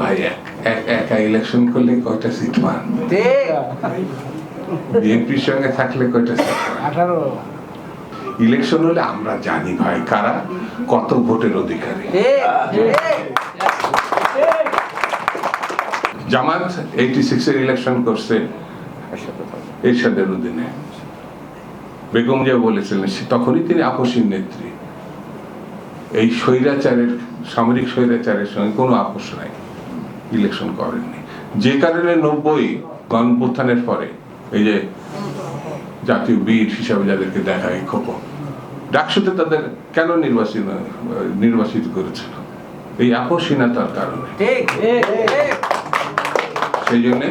ভাই এক- এক- ইলেকশন করলে কয়টা সিট পান? বিএনপির সঙ্গে থাকলে কয়টা সিট আঠারো। ইলেকশন হলে আমরা জানি ভাই কারা কত ভোটের অধিকারী। জামাত এইটি সিক্স এর ইলেকশন করছে এরশাদের অধীনে। বেগম জিয়া বলেছিলেন তখনই তিনি আপসীর নেত্রী। এই স্বৈরাচারের সামরিক স্বৈরাচারের সঙ্গে কোনো আপোষ নাই। ইলেকশন করেননি। যে কারণে নব্বই গণপুত্থানের পরে এই যে জাতীয় বীর হিসাবে যাদেরকে দেখা এই খোকন ডাকসুতে তাদের কেন নির্বাচিত নির্বাচিত করেছিল? এই আপোষহীনতার কারণে। সেই জন্য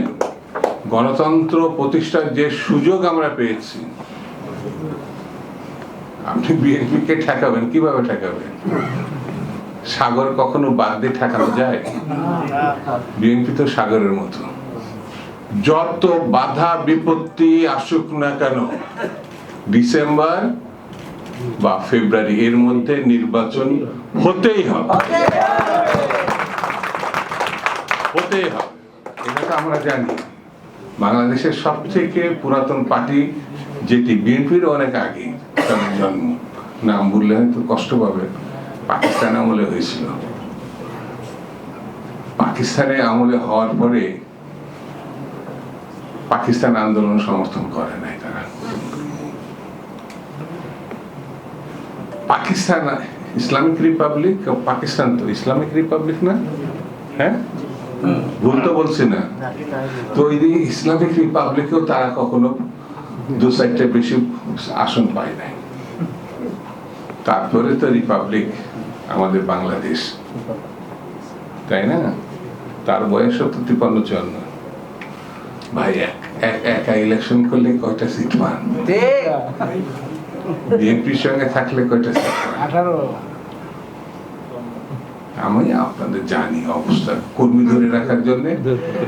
গণতন্ত্র প্রতিষ্ঠার যে সুযোগ আমরা পেয়েছি আপনি বিএনপিকে ঠেকাবেন কীভাবে ঠেকাবেন? সাগর কখনো বাদ দিয়ে ঠেকানো যায়? বিএনপি তো সাগরের মতো। যত বাধা, বিপত্তি আসুক না কেন, ডিসেম্বর বা ফেব্রুয়ারি এর মধ্যে নির্বাচন হতেই হবে। হতেই হবে। এটা তো আমরা জানি। বাংলাদেশের সবথেকে পুরাতন পার্টি যেটি, বিএনপির অনেক আগে তাদের জন্ম। নাম বললে হয়তো কষ্ট পাবে। পাকিস্তান আমলে হয়েছিল। পাকিস্তানে আমলে হওয়ার পরে পাকিস্তান আন্দোলন সমর্থন করে নাই তারা। পাকিস্তান, ইসলামিক রিপাবলিক, পাকিস্তান তো ইসলামিক রিপাবলিক না? হ্যাঁ? ভুল তো বলছি না। তো ওই ইসলামিক রিপাবলিকেও তারা কখনো দু চারটে বেশি আসন পায় নাই। তারপরে তো রিপাবলিক আমাদের বাংলাদেশ। তাই না? তার বয়স তো তিপান্ন চুয়ান্ন। ভাই এক- ইলেকশন করলে কয়টা সিট পান? বিএনপির সঙ্গে থাকলে কয়টা সিট আঠারো। আমি আপনাদের জানি অবস্থা কর্মী ধরে রাখার জন্য।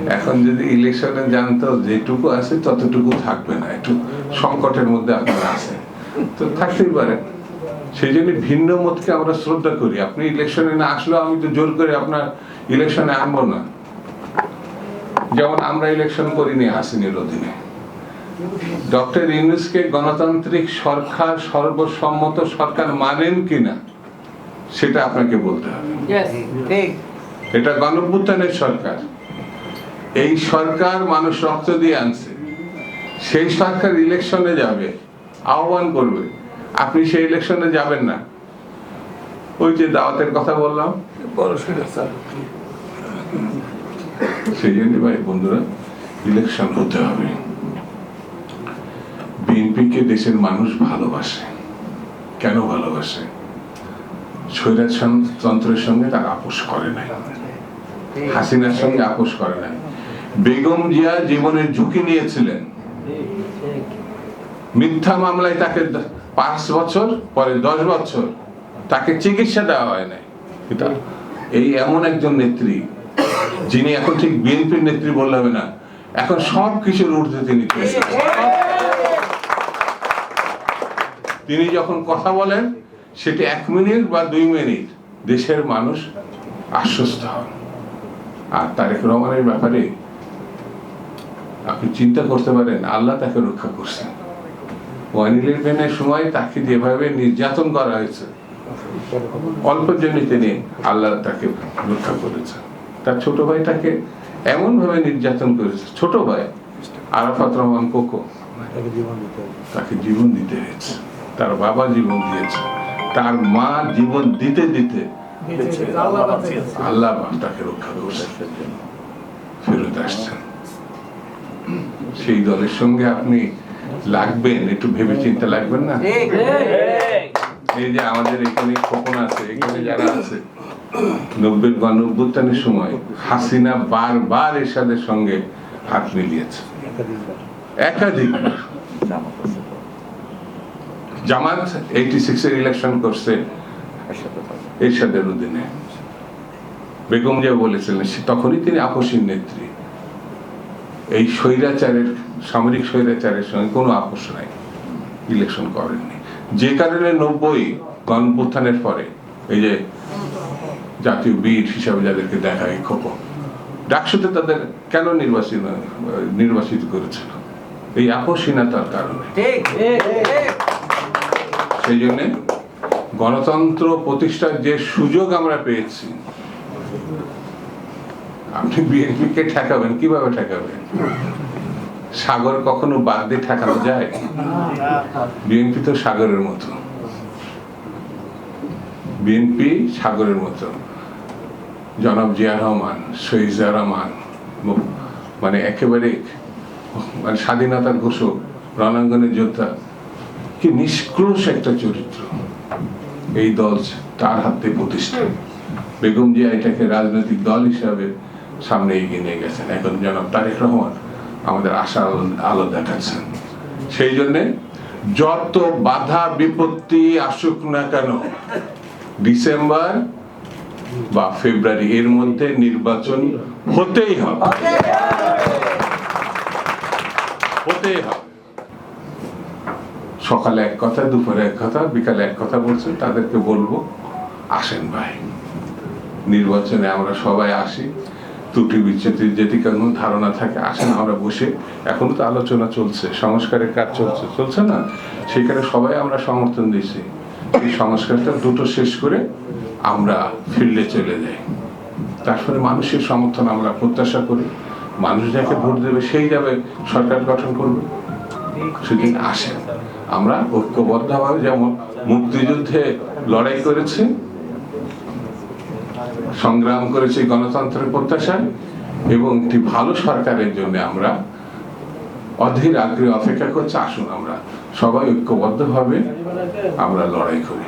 এখন যদি ইলেকশনে জানতো যেটুকু আছে ততটুকু থাকবে না একটু সংকটের মধ্যে আপনারা আছেন। তো থাকতেই পারে। সেই জন্য ভিন্ন মতকে আমরা শ্রদ্ধা করি। আপনি ইলেকশনে না আসলেও আমি তো জোর করে আপনার ইলেকশনে আনব না। যেমন আমরা ইলেকশন করিনি হাসিনের অধীনে ডক্টর ইউনুসকে গণতান্ত্রিক সরকার সর্বসম্মত সরকার মানেন কিনা সেটা আপনাকে বলতে হবে। এটা গণভ্যুত্থানের সরকার। এই সরকার মানুষ রক্ত দিয়ে আনছে। সেই সরকার ইলেকশনে যাবে আহ্বান করবে। আপনি সেই ইলেকশনে যাবেন না। ওই যে দাওয়াতের কথা বললাম। সেই জন্য ভাই বন্ধুরা ইলেকশন হতে হবে। বিএনপিকে দেশের মানুষ ভালোবাসে। কেন ভালোবাসে? স্বৈরাতন্ত্রের সঙ্গে তারা আপোষ করে নাই। হাসিনার সঙ্গে আপোষ করে নাই। বেগম জিয়া জীবনের ঝুঁকি নিয়েছিলেন। মিথ্যা মামলায় তাকে পাঁচ বছর পরে দশ বছর তাকে চিকিৎসা দেওয়া হয় নাই। এটা এই এমন একজন নেত্রী যিনি এখন ঠিক বিএনপির নেত্রী বললে হবে না এখন সব কিছুর ঊর্ধ্বে তিনি তিনি যখন কথা বলেন সেটি এক মিনিট বা দুই মিনিট দেশের মানুষ আশ্বস্ত হন। আর তারেক রহমানের ব্যাপারে আপনি চিন্তা করতে পারেন আল্লাহ তাকে রক্ষা করছেন। ওয়ান সময় তাকে যেভাবে নির্যাতন করা হয়েছে অল্পের জন্য তিনি আল্লাহ তাকে রক্ষা করেছেন তার ছোট ভাইটাকে এমন ভাবে নির্যাতন করেছে, ছোট ভাই, আরাফাত রহমান কোকো তাকে জীবন দিতে হয়েছে। তার বাবা জীবন দিয়েছে। তার মা জীবন দিতে দিতে আল্লাহ তাকে রক্ষা করছে। ফেরত আসছেন সেই দলের সঙ্গে আপনি লাগবেন একটু ভেবে চিন্তা লাগবেন না? এই যে আমাদের এখানে খোকন আছে এখানে যারা আছে গণ অভ্যুত্থানের সময় হাসিনা বারবার এরশাদের সঙ্গে হাত মিলিয়েছে। একাধিক। জামাত এইটি ইলেকশন করছে এরশাদের অধীনে। বেগম জিয়া বলেছিলেন তখনই তিনি আপসীর নেত্রী। এই স্বৈরাচারের সামরিক স্বৈরাচারের সঙ্গে কোনো আপোষ নাই ইলেকশন করেননি। যে কারণে নব্বই গণপুত্থানের পরে এই যে জাতীয় বীর হিসাবে যাদেরকে দেখা এই খোকন ডাকসুতে তাদের কেন নির্বাচিত নির্বাচিত করেছিল? এই আপসীনতার কারণে। সেই জন্যে গণতন্ত্র প্রতিষ্ঠার যে সুযোগ আমরা পেয়েছি আপনি বিএনপিকে ঠেকাবেন, কীভাবে ঠেকাবেন? সাগর কখনো বাদ দিয়ে ঠেকানো যায়? বিএনপি তো সাগরের মতো। বিএনপি সাগরের মতো। জনাব জিয়া রহমান, শহীদা রহমান মানে একেবারে মানে স্বাধীনতার ঘোষক রণাঙ্গনের যোদ্ধা। কি নিষ্ক্রোশ একটা চরিত্র। এই দল তার হাতে প্রতিষ্ঠা। বেগম জিয়া এটাকে রাজনৈতিক দল হিসাবে সামনে এগিয়ে নিয়ে গেছেন। এখন জনাব তারেক রহমান আমাদের আশা আলো- দেখাচ্ছেন। সেই জন্যে যত বাধা বিপত্তি আসুক না কেন, ডিসেম্বর বা ফেব্রুয়ারি এর মধ্যে নির্বাচন হতেই হবে। হতেই হবে। সকালে এক কথা, দুপুরে এক কথা, বিকালে এক কথা বলছেন তাদেরকে বলব, আসেন ভাই। নির্বাচনে আমরা সবাই আসি। ত্রুটি বিচ্যুতি যদি কোনো ধারণা থাকে, আসেন আমরা বসে। এখনও তো আলোচনা চলছে, সংস্কারের কাজ চলছে। চলছে না? সেখানে সবাই আমরা সমর্থন দিচ্ছি এই সংস্কারটা দুটো শেষ করে আমরা ফিল্ডে চলে যাই। তারপরে মানুষের সমর্থন আমরা প্রত্যাশা করি। মানুষ যাকে ভোট দেবে, সেই যাবে, সরকার গঠন করবে। সেদিন আসেন। আমরা ঐক্যবদ্ধভাবে যেমন মুক্তিযুদ্ধে লড়াই করেছি সংগ্রাম করেছি গণতন্ত্রের প্রত্যাশায় এবং একটি ভালো সরকারের জন্য আমরা অধীর আগ্রহে অপেক্ষা করছি। আসুন আমরা সবাই ঐক্যবদ্ধভাবে আমরা লড়াই করি।